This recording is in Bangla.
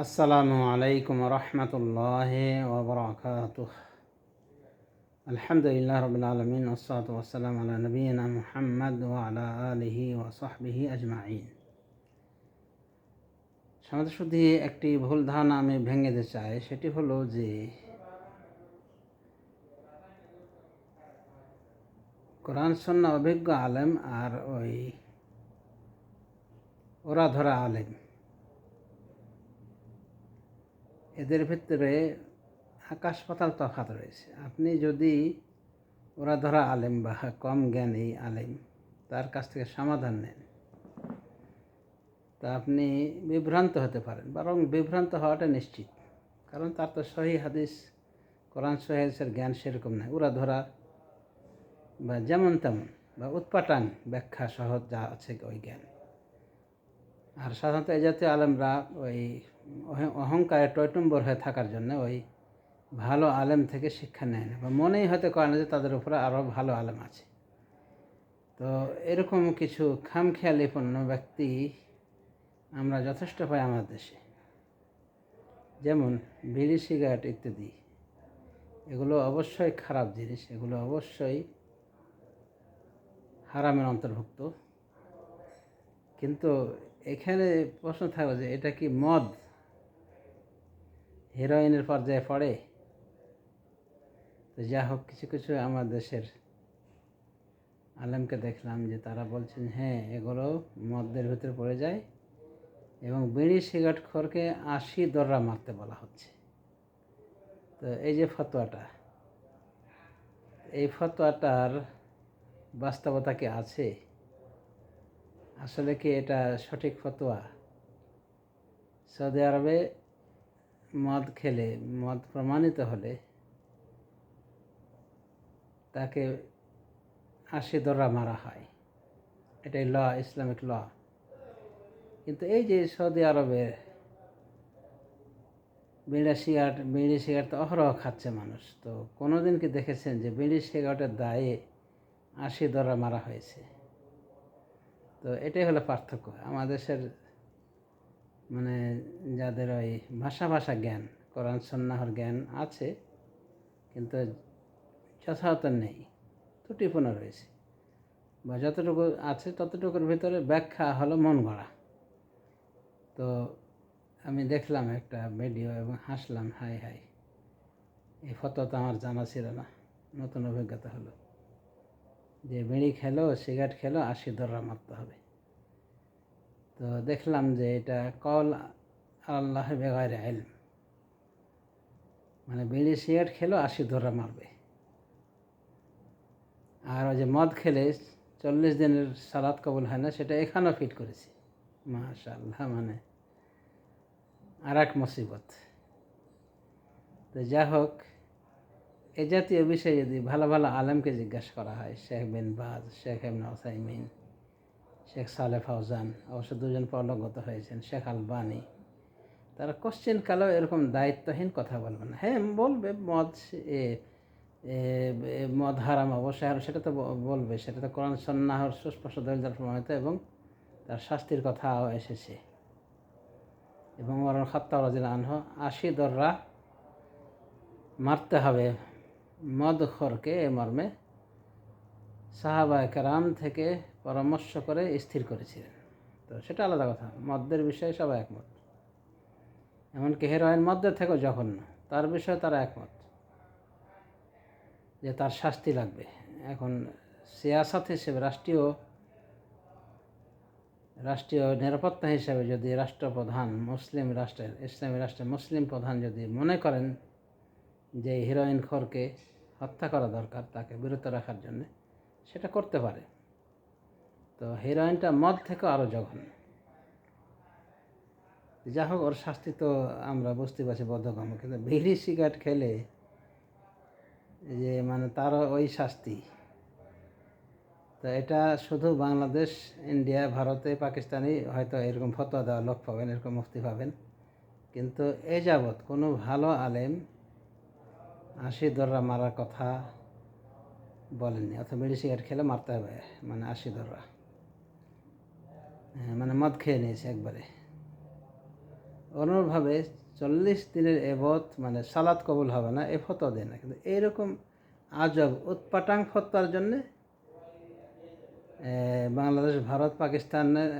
আসসালামু আলাইকুম রহমতুল্লাহ ওবরাকাত আলহামদুলিল্লাহ রবিল আলমিন ওসালাত ওসালাম আলা নবীন মুহাম্মদ ও আলা আলহি ও সাহবিহি আজমাইন। সমাজ শুধু একটি ভুল ধারণা আমি ভেঙে দিতে চাই, সেটি হলো যে কোরআন সন্না অভিজ্ঞ আলেম আর ওই ওরা ধরা আলেম। এদের ভিতরে আকাশ পাতাল তফাত রয়েছে। আপনি যদি, ওরা ধরা আলেম বা কম জ্ঞানী আলেম, তার কাছ থেকে সমাধান নেন, তা আপনি বিভ্রান্ত হতে পারেন। বরং বিভ্রান্ত হওয়াটা নিশ্চিত। কারণ তার তো সহি হাদিস, কোরআন সহিসের জ্ঞান সেরকম নয় ওরা ধরা বা যেমন তেমন, বা উৎপাটান ব্যাখ্যা সহজ যা আছে ওই জ্ঞান। আর সাধারণত এই জাতীয় আলেমরা ওই অহংকারে টয়টম্বর হয়ে থাকার জন্য ওই ভালো আলেম থেকে শিক্ষা নেয় না। বা মনেই হয়তো করে না যে তাদের উপরে আরও ভালো আলেম আছে। তো এরকম কিছু খামখেয়ালিপূর্ণ ব্যক্তি আমরা যথেষ্ট পাই আমার দেশে। যেমন বিড়ি, সিগারেট ইত্যাদি। এগুলো অবশ্যই খারাপ জিনিস। এগুলো অবশ্যই হারামের অন্তর্ভুক্ত। কিন্তু এখানে প্রশ্ন থাকল যে এটা কি মদ? হিরোইনের পর্যায়ে পড়ে। তো যা হোক, কিছু কিছু আমার দেশের আলেমকে দেখলাম যে তারা বলছেন হ্যাঁ এগুলো মদের ভিতরে পড়ে যায় এবং বিড়ি সিগারেট খোরকে আশি দররা মারতে বলা হচ্ছে। তো এই যে ফতোয়াটা, এই ফতোয়াটার বাস্তবতা কি আছে? আসলে কি এটা সঠিক ফতোয়া? সৌদি আরবে মদ খেলে, মদ প্রমাণিত হলে তাকে আশি দররা মারা হয়। এটাই ল, ইসলামিক ল। কিন্তু এই যে সৌদি আরবের বিড়ি সিগারেট বিড়ি সিগারেট তো অহরহ খাচ্ছে মানুষ। তো কোনো দিন কি দেখেছেন যে বিড়ি সিগারেটের দায়ে আশি দররা মারা হয়েছে? তো এটাই হলো পার্থক্য। আমাদের দেশের মানে যাদের ওই ভাষা ভাষা জ্ঞান, কোরআন সন্ন্যাহর জ্ঞান আছে, কিন্তু যথাযথ নেই, ত্রুটিপূর্ণ রয়েছে। বা যতটুকু আছে ততটুকুর ভিতরে ব্যাখ্যা হলো মন গড়া। তো আমি দেখলাম একটা ভিডিও এবং হাসলাম হাই হাই এই ফটো তো আমার জানা ছিল না, নতুন অভিজ্ঞতা হলো। যে বিড়ি খেলো, সিগারেট খেলো আশি দররা মারতে হবে। তো দেখলাম যে এটা কল আল্লাহ বেগায় এলম মানে বিড়ি সিগারেট খেলো আশি দররা মারবে। আর ওই যে মদ খেলে চল্লিশ দিনের সালাদ কবল হয় না, সেটা এখানেও ফিট করেছি। মাশাল্লাহ মানে আর এক মুসিবত। তো যা হোক, এ জাতীয় বিষয়ে যদি ভালো ভালো আলেমকে জিজ্ঞাসা করা হয়, শেখ বিন বাজ, শেখ এমন ওসাইমিন শেখ সালে ফাউজান অবশ্য দুজন পরলোকগত হয়েছেন, শেখ আলবানি। তারা কোশ্চেন কালেও এরকম দায়িত্বহীন কথা বলবে না। হ্যাঁ বলবে, মদ এ মদ হারাম অবশ্যই, আর সেটা তো বলবে, সেটা তো কোরআন সন্ন্যাহর সুস্পষ্ট দলিল প্রমাণিত, এবং তার শাস্তির কথাও এসেছে। এবং ওমর খাত্তা রাজিল আনহ, আশি দররা মারতে হবে মদ খরকে এ মর্মে সাহাবা কেরাম থেকে পরামর্শ করে স্থির করেছিলেন। তো সেটা আলাদা কথা মদ্যের বিষয়ে সবাই একমত। এমনকি হেরোইন মদ্যের থেকেও জঘন্য, তার বিষয়ে তারা একমত যে তার শাস্তি লাগবে। এখন সিয়াসত হিসেবে, রাষ্ট্রীয় রাষ্ট্রীয় নিরাপত্তা হিসেবে যদি রাষ্ট্রপ্রধান মুসলিম রাষ্ট্রের, ইসলামী রাষ্ট্রের মুসলিম প্রধান যদি মনে করেন যে হিরোইন খোরকে হত্যা করা দরকার তাকে বিরত রাখার জন্য সেটা করতে পারে। তো হিরোইনটা মদ থেকে আরও জঘন্য। যা হোক, ওর শাস্তি তো আমরা বুঝতে পারছি বদ্ধকর্ম কিন্তু বিড়ি সিগারেট খেলে যে মানে তারও ওই শাস্তি। তো এটা শুধু বাংলাদেশ, ইন্ডিয়া, ভারতে, পাকিস্তানি হয়তো এরকম ফতোয়া দেওয়া লোক পাবেন, এরকম মুক্তি পাবেন। কিন্তু এ যাবৎ কোনো ভালো আলেম আশি দররা মারার কথা বলেননি, অথবা বিড়ি সিগারেট খেলে মারতে হবে মানে আশি দররা মানে মদ খেয়ে নিয়েছে একবারে। অনুরভাবে চল্লিশ দিনের এবত মানে সালাদ কবুল হবে না, এ ফতো দেয় না। কিন্তু এইরকম আজব উৎপাটাং ফতার জন্যে বাংলাদেশ, ভারত পাকিস্তানের